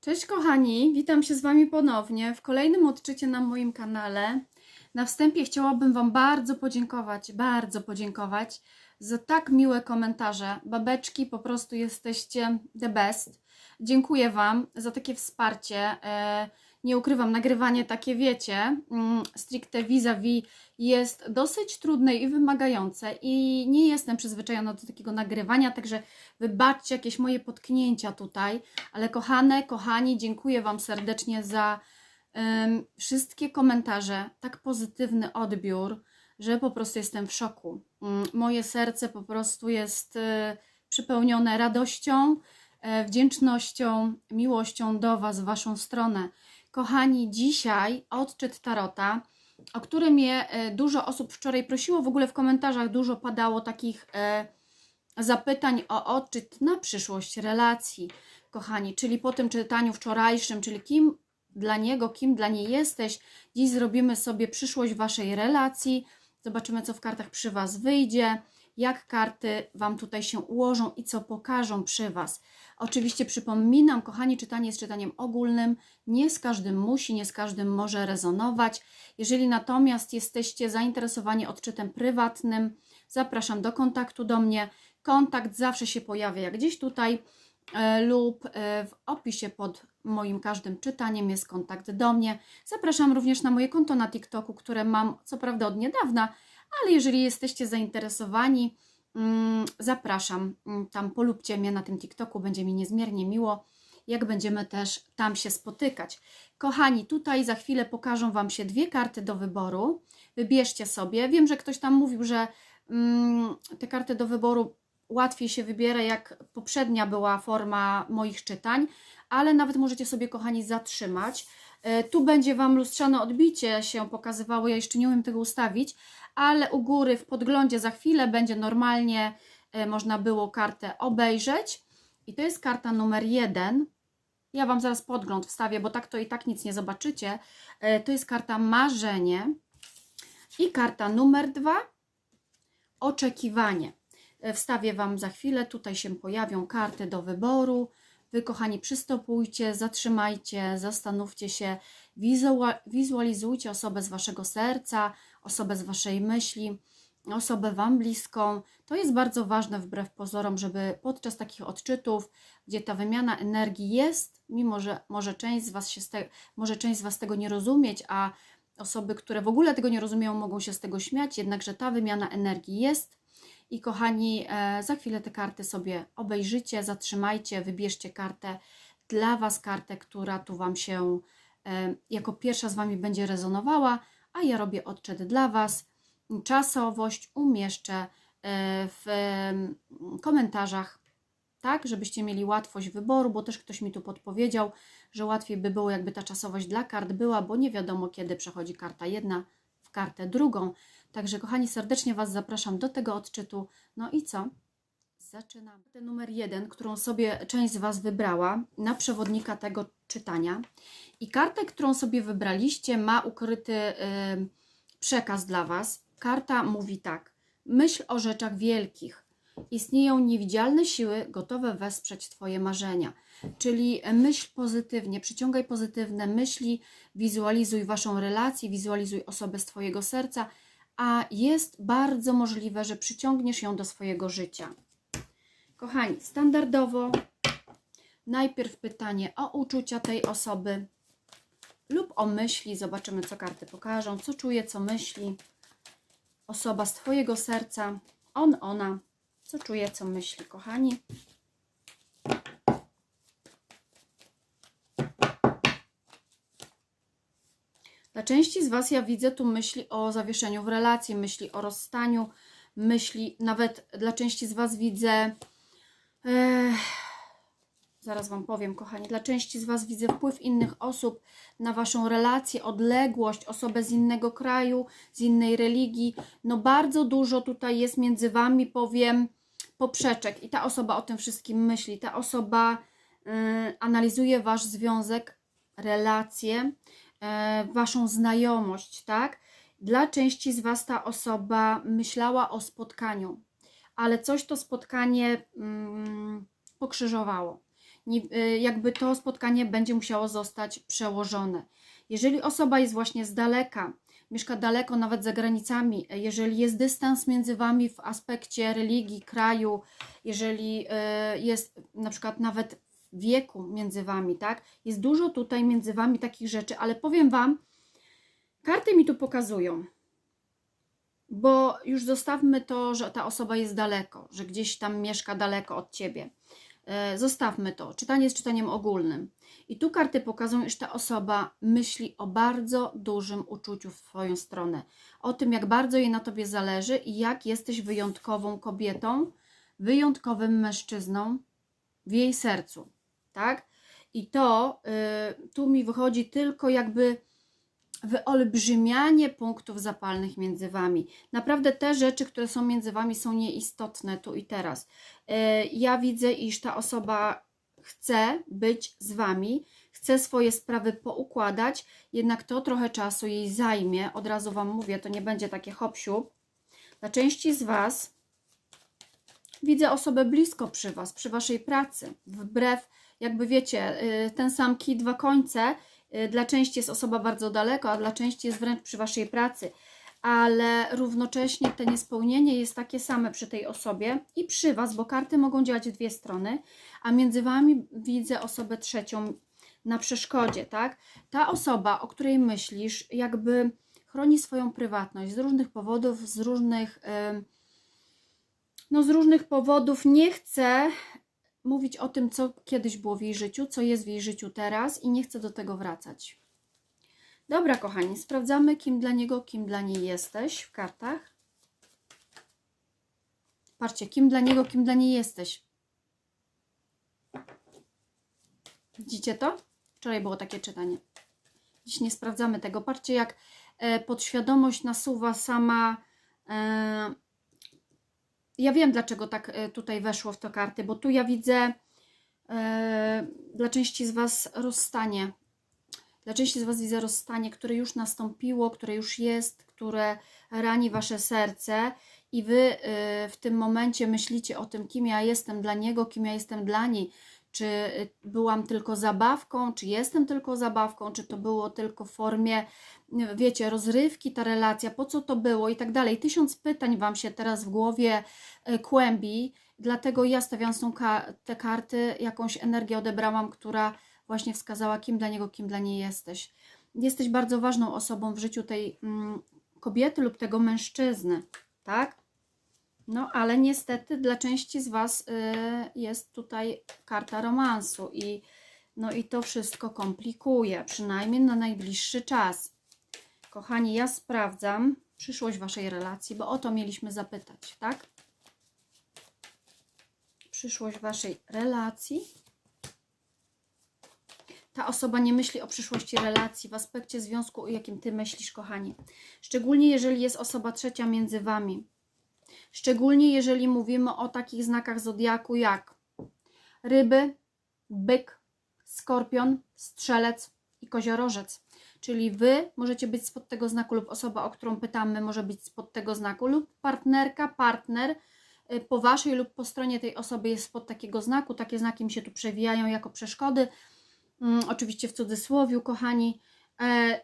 Cześć kochani, witam się z Wami ponownie w kolejnym odczycie na moim kanale. Na wstępie chciałabym Wam bardzo podziękować, bardzo podziękować za tak miłe komentarze. Babeczki, po prostu jesteście the best. Dziękuję Wam za takie wsparcie. Nie ukrywam, nagrywanie takie wiecie, mm, stricte vis-a-vis jest dosyć trudne i wymagające i nie jestem przyzwyczajona do takiego nagrywania, także wybaczcie jakieś moje potknięcia tutaj. Ale kochane, kochani, dziękuję Wam serdecznie za em, wszystkie komentarze, tak pozytywny odbiór, że po prostu jestem w szoku. Mm, Moje serce po prostu jest e, przypełnione radością, e, wdzięcznością, miłością do Was, Waszą stronę. Kochani, dzisiaj odczyt Tarota, o który mnie e, dużo osób wczoraj prosiło, w ogóle w komentarzach dużo padało takich e, zapytań o odczyt na przyszłość relacji, kochani, czyli po tym czytaniu wczorajszym, czyli kim dla niego, kim dla niej jesteś. Dziś zrobimy sobie przyszłość waszej relacji. Zobaczymy, co w kartach przy was wyjdzie, jak karty wam tutaj się ułożą i co pokażą przy was. Oczywiście przypominam, kochani, czytanie jest czytaniem ogólnym. Nie z każdym musi, nie z każdym może rezonować. Jeżeli natomiast jesteście zainteresowani odczytem prywatnym, zapraszam do kontaktu do mnie. Kontakt zawsze się pojawia jak gdzieś tutaj e, lub e, w opisie pod moim każdym czytaniem jest kontakt do mnie. Zapraszam również na moje konto na TikToku, które mam co prawda od niedawna, ale jeżeli jesteście zainteresowani, mm, zapraszam mm, tam, polubcie mnie na tym TikToku, będzie mi niezmiernie miło, jak będziemy też tam się spotykać. Kochani, tutaj za chwilę pokażą Wam się dwie karty do wyboru. Wybierzcie sobie. Wiem, że ktoś tam mówił, że mm, te karty do wyboru łatwiej się wybiera, jak poprzednia była forma moich czytań, ale nawet możecie sobie, kochani, zatrzymać. E, Tu będzie Wam lustrzane odbicie się pokazywało, ja jeszcze nie umiem tego ustawić, ale u góry w podglądzie za chwilę będzie normalnie e, można było kartę obejrzeć. I to jest karta numer jeden. Ja Wam zaraz podgląd wstawię, bo tak to i tak nic nie zobaczycie. E, To jest karta marzenie. I karta numer dwa oczekiwanie. E, Wstawię Wam za chwilę, tutaj się pojawią karty do wyboru. Wy, kochani, przystopujcie, zatrzymajcie, zastanówcie się, wizua- wizualizujcie osobę z Waszego serca, osobę z Waszej myśli, osobę Wam bliską. To jest bardzo ważne wbrew pozorom, żeby podczas takich odczytów, gdzie ta wymiana energii jest, mimo że może część z Was, się te, może część z was tego nie rozumieć, a osoby, które w ogóle tego nie rozumieją, mogą się z tego śmiać, jednakże ta wymiana energii jest. I kochani, e, za chwilę te karty sobie obejrzycie, zatrzymajcie, wybierzcie kartę dla Was, kartę, która tu Wam się e, jako pierwsza z Wami będzie rezonowała, a ja robię odczyt dla Was. Czasowość umieszczę e, w komentarzach, tak, żebyście mieli łatwość wyboru, bo też ktoś mi tu podpowiedział, że łatwiej by było, jakby ta czasowość dla kart była, bo nie wiadomo, kiedy przechodzi karta jedna w kartę drugą. Także, kochani, serdecznie Was zapraszam do tego odczytu. No i co? Zaczynamy. Ten numer jeden, którą sobie część z Was wybrała na przewodnika tego czytania. I kartę, którą sobie wybraliście, ma ukryty y, przekaz dla Was. Karta mówi tak: myśl o rzeczach wielkich. Istnieją niewidzialne siły gotowe wesprzeć Twoje marzenia. Czyli myśl pozytywnie, przyciągaj pozytywne myśli, wizualizuj Waszą relację, wizualizuj osobę z Twojego serca, a jest bardzo możliwe, że przyciągniesz ją do swojego życia. Kochani, standardowo najpierw pytanie o uczucia tej osoby lub o myśli. Zobaczymy, co karty pokażą, co czuje, co myśli osoba z Twojego serca, on, ona, co czuje, co myśli, kochani. Dla części z Was ja widzę tu myśli o zawieszeniu w relacji, myśli o rozstaniu, myśli, nawet dla części z Was widzę, zaraz Wam powiem, kochani, dla części z Was widzę wpływ innych osób na Waszą relację, odległość, osobę z innego kraju, z innej religii. No bardzo dużo tutaj jest między Wami, powiem, poprzeczek i ta osoba o tym wszystkim myśli. Ta osoba y, analizuje Wasz związek, relacje, e, waszą znajomość, tak? Dla części z Was ta osoba myślała o spotkaniu, ale coś to spotkanie mm, pokrzyżowało. y, jakby to spotkanie będzie musiało zostać przełożone. Jeżeli osoba jest właśnie z daleka, mieszka daleko, nawet za granicami, jeżeli jest dystans między Wami w aspekcie religii, kraju, jeżeli y, jest na przykład nawet wieku między Wami, tak? Jest dużo tutaj między Wami takich rzeczy, ale powiem Wam, karty mi tu pokazują, bo już zostawmy to, że ta osoba jest daleko, że gdzieś tam mieszka daleko od Ciebie. E, Zostawmy to. Czytanie jest czytaniem ogólnym. I tu karty pokazują, iż ta osoba myśli o bardzo dużym uczuciu w Twoją stronę. O tym, jak bardzo jej na Tobie zależy i jak jesteś wyjątkową kobietą, wyjątkowym mężczyzną w jej sercu. Tak? I to y, tu mi wychodzi tylko jakby wyolbrzymianie punktów zapalnych między Wami. Naprawdę te rzeczy, które są między Wami są nieistotne tu i teraz. E, Ja widzę, iż ta osoba chce być z Wami, chce swoje sprawy poukładać, jednak to trochę czasu jej zajmie. Od razu Wam mówię, to nie będzie takie hopsiu. Dla części z Was widzę osobę blisko przy Was, przy Waszej pracy. Wbrew, jakby wiecie, y, ten sam kij, dwa końce, dla części jest osoba bardzo daleko, a dla części jest wręcz przy Waszej pracy. Ale równocześnie to niespełnienie jest takie same przy tej osobie i przy Was, bo karty mogą działać w dwie strony, a między Wami widzę osobę trzecią na przeszkodzie, tak? Ta osoba, o której myślisz, jakby chroni swoją prywatność z różnych powodów, z różnych, em, no z różnych powodów nie chce mówić o tym, co kiedyś było w jej życiu, co jest w jej życiu teraz i nie chce do tego wracać. Dobra, kochani, sprawdzamy, kim dla niego, kim dla niej jesteś w kartach. Patrzcie, kim dla niego, kim dla niej jesteś. Widzicie to? Wczoraj było takie czytanie. Dziś nie sprawdzamy tego. Patrzcie, jak e, podświadomość nasuwa sama. Ja wiem, dlaczego tak e, tutaj weszło w te karty, bo tu ja widzę e, dla części z Was rozstanie. Dla części z Was widzę rozstanie, które już nastąpiło, które już jest, które rani Wasze serce i Wy e, w tym momencie myślicie o tym, kim ja jestem dla niego, kim ja jestem dla niej. Czy y, byłam tylko zabawką, czy jestem tylko zabawką, czy to było tylko w formie, wiecie, rozrywki, ta relacja, po co to było i tak dalej. Tysiąc pytań Wam się teraz w głowie y, kłębi, dlatego ja stawiając ka- te karty, jakąś energię odebrałam, która właśnie wskazała, kim dla niego, kim dla niej jesteś. Jesteś bardzo ważną osobą w życiu tej mm, kobiety lub tego mężczyzny, tak? No, ale niestety dla części z Was y, jest tutaj karta romansu i no i to wszystko komplikuje, przynajmniej na najbliższy czas. Kochani, ja sprawdzam przyszłość Waszej relacji, bo o to mieliśmy zapytać, tak? Przyszłość Waszej relacji. Ta osoba nie myśli o przyszłości relacji w aspekcie związku, o jakim Ty myślisz, kochani. Szczególnie jeżeli jest osoba trzecia między Wami. Szczególnie jeżeli mówimy o takich znakach zodiaku jak ryby, byk, skorpion, strzelec i koziorożec. Czyli wy możecie być spod tego znaku, lub osoba, o którą pytamy, może być spod tego znaku, lub partnerka, partner y, po waszej lub po stronie tej osoby jest spod takiego znaku. Takie znaki mi się tu przewijają jako przeszkody. Mm, oczywiście w cudzysłowiu, kochani. E,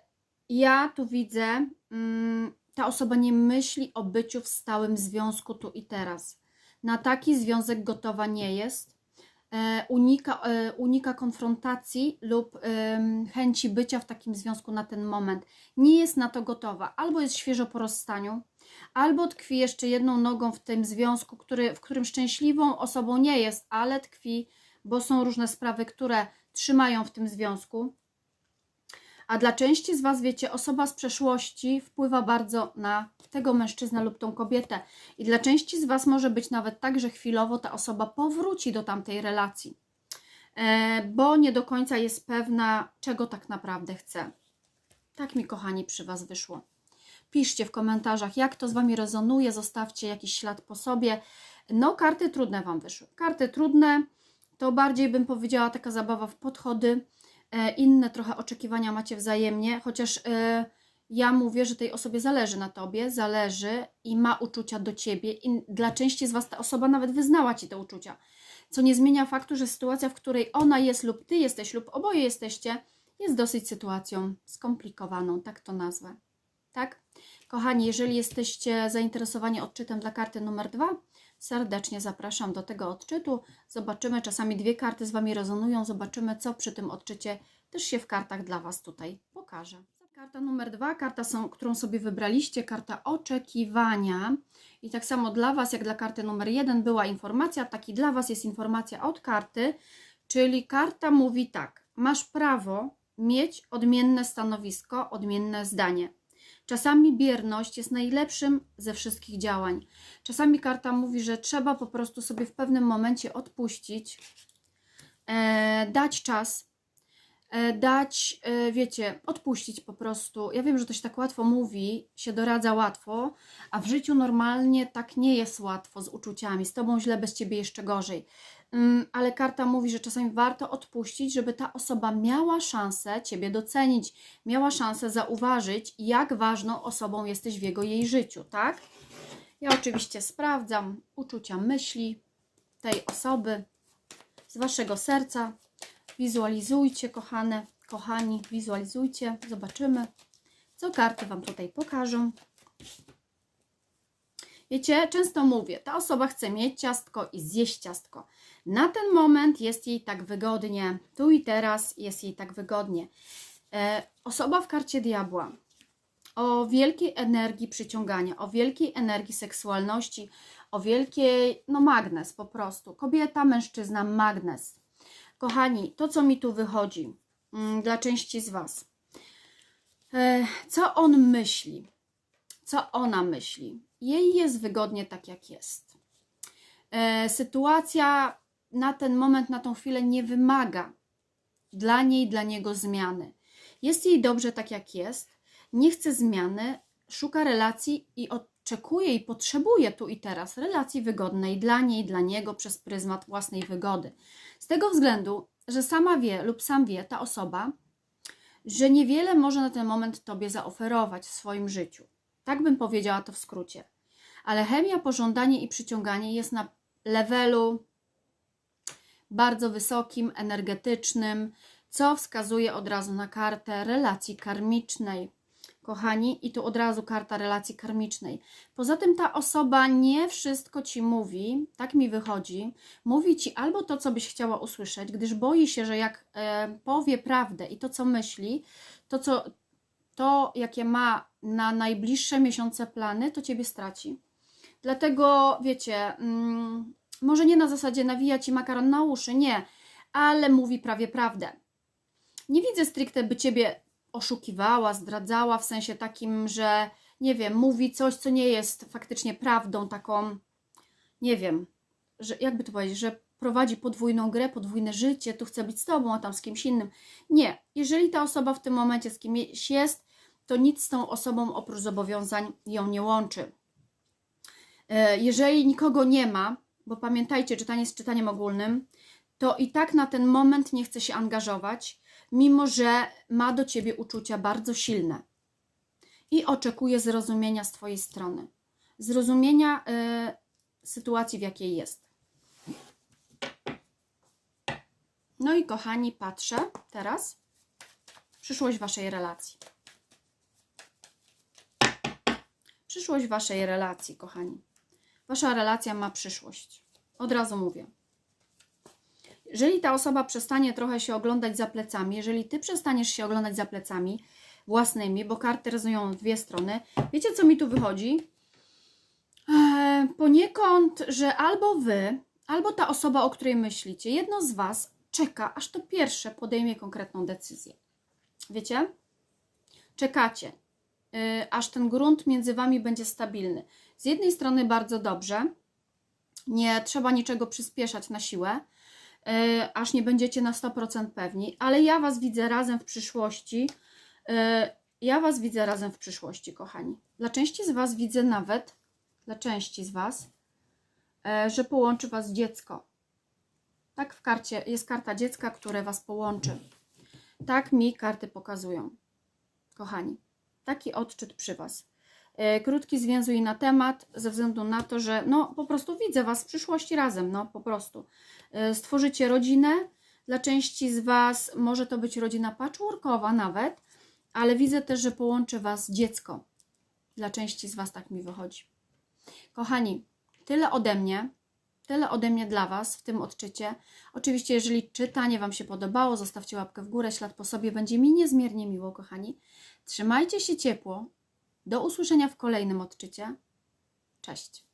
ja tu widzę. Mm, ta osoba nie myśli o byciu w stałym związku tu i teraz. Na taki związek gotowa nie jest. E, unika, e, unika konfrontacji lub chęci bycia w takim związku na ten moment. Nie jest na to gotowa. Albo jest świeżo po rozstaniu, albo tkwi jeszcze jedną nogą w tym związku, który, w którym szczęśliwą osobą nie jest, ale tkwi, bo są różne sprawy, które trzymają w tym związku. A dla części z Was, wiecie, osoba z przeszłości wpływa bardzo na tego mężczyznę lub tą kobietę. I dla części z Was może być nawet tak, że chwilowo ta osoba powróci do tamtej relacji, e, bo nie do końca jest pewna, czego tak naprawdę chce. Tak mi, kochani, przy Was wyszło. Piszcie w komentarzach, jak to z Wami rezonuje, zostawcie jakiś ślad po sobie. No, karty trudne Wam wyszły. Karty trudne to bardziej bym powiedziała taka zabawa w podchody. E, inne trochę oczekiwania macie wzajemnie, chociaż e, ja mówię, że tej osobie zależy na tobie, zależy i ma uczucia do ciebie, i dla części z was ta osoba nawet wyznała ci te uczucia. co nie zmienia faktu, że sytuacja, w której ona jest lub ty jesteś lub oboje jesteście, jest dosyć sytuacją skomplikowaną, tak to nazwę. Tak? Kochani, jeżeli jesteście zainteresowani odczytem dla karty numer dwa, serdecznie zapraszam do tego odczytu. Zobaczymy, czasami dwie karty z Wami rezonują, zobaczymy, co przy tym odczycie też się w kartach dla Was tutaj pokaże. Karta numer dwa, karta, są, którą sobie wybraliście, karta oczekiwania. I tak samo dla Was, jak dla karty numer jeden była informacja, tak i dla Was jest informacja od karty, czyli karta mówi tak, masz prawo mieć odmienne stanowisko, odmienne zdanie. Czasami bierność jest najlepszym ze wszystkich działań. Czasami karta mówi, że trzeba po prostu sobie w pewnym momencie odpuścić, e, dać czas, e, dać, e, wiecie, odpuścić po prostu. Ja wiem, że to się tak łatwo mówi, się doradza łatwo, a w życiu normalnie tak nie jest łatwo z uczuciami. Z tobą źle, bez ciebie jeszcze gorzej. Ym, ale karta mówi, że czasami warto odpuścić, żeby ta osoba miała szansę ciebie docenić, miała szansę zauważyć, jak ważną osobą jesteś w jego jej życiu, tak? Ja oczywiście sprawdzam uczucia myśli tej osoby z waszego serca. Wizualizujcie, kochane, kochani, wizualizujcie, zobaczymy, co karty wam tutaj pokażą. Wiecie, często mówię, ta osoba chce mieć ciastko i zjeść ciastko. Na ten moment jest jej tak wygodnie, tu i teraz jest jej tak wygodnie. E, osoba w karcie diabła o wielkiej energii przyciągania, o wielkiej energii seksualności, o wielkiej, no magnes po prostu. Kobieta, mężczyzna, magnes. Kochani, to co mi tu wychodzi mm, dla części z Was. E, co on myśli? Co ona myśli? Jej jest wygodnie tak, jak jest. E, sytuacja na ten moment, na tą chwilę nie wymaga dla niej, dla niego zmiany. Jest jej dobrze tak, jak jest, nie chce zmiany, szuka relacji i oczekuje i potrzebuje tu i teraz relacji wygodnej dla niej, dla niego przez pryzmat własnej wygody. Z tego względu, że sama wie lub sam wie ta osoba, że niewiele może na ten moment Tobie zaoferować w swoim życiu. Tak bym powiedziała to w skrócie. Ale chemia, pożądanie i przyciąganie jest na levelu bardzo wysokim, energetycznym, co wskazuje od razu na kartę relacji karmicznej. Kochani, i tu od razu karta relacji karmicznej. Poza tym ta osoba nie wszystko ci mówi, tak mi wychodzi. Mówi ci albo to, co byś chciała usłyszeć, gdyż boi się, że jak e, powie prawdę i to, co myśli, to, co, to jakie ma na najbliższe miesiące plany, to ciebie straci. Dlatego, wiecie, mm, może nie na zasadzie nawija ci makaron na uszy, nie, ale mówi prawie prawdę. Nie widzę stricte, by ciebie oszukiwała, zdradzała w sensie takim, że nie wiem, mówi coś, co nie jest faktycznie prawdą, taką, nie wiem, że jakby to powiedzieć, że prowadzi podwójną grę, podwójne życie, tu chce być z tobą, a tam z kimś innym. Nie, jeżeli ta osoba w tym momencie z kimś jest, to nic z tą osobą oprócz zobowiązań ją nie łączy. E, Jeżeli nikogo nie ma, bo pamiętajcie, czytanie jest czytaniem ogólnym, to i tak na ten moment nie chce się angażować, mimo że ma do ciebie uczucia bardzo silne i oczekuje zrozumienia z twojej strony. Zrozumienia y, sytuacji, w jakiej jest. No i kochani, patrzę teraz przyszłość waszej relacji. Przyszłość waszej relacji, kochani. Wasza relacja ma przyszłość. Od razu mówię. Jeżeli ta osoba przestanie trochę się oglądać za plecami, jeżeli ty przestaniesz się oglądać za plecami własnymi, bo karty rezonują w dwie strony, wiecie co mi tu wychodzi? Eee, poniekąd, że albo wy, albo ta osoba, o której myślicie, jedno z was czeka, aż to pierwsze podejmie konkretną decyzję. Wiecie? Czekacie, yy, aż ten grunt między wami będzie stabilny. Z jednej strony bardzo dobrze, nie trzeba niczego przyspieszać na siłę, yy, aż nie będziecie na 100% pewni, ale ja Was widzę razem w przyszłości. Yy, ja Was widzę razem w przyszłości, kochani. Dla części z Was widzę nawet, dla części z Was, yy, że połączy Was dziecko. Tak w karcie jest karta dziecka, które Was połączy. Tak mi karty pokazują, kochani. Taki odczyt przy Was. E, Krótki zwięzuj na temat, ze względu na to, że no po prostu widzę Was w przyszłości razem, no po prostu. E, Stworzycie rodzinę, dla części z Was może to być rodzina patchworkowa nawet, ale widzę też, że połączy Was dziecko. Dla części z Was tak mi wychodzi. Kochani, tyle ode mnie. Tyle ode mnie dla Was w tym odczycie. Oczywiście, jeżeli czytanie Wam się podobało, zostawcie łapkę w górę, ślad po sobie. Będzie mi niezmiernie miło, kochani. Trzymajcie się ciepło. Do usłyszenia w kolejnym odczycie. Cześć.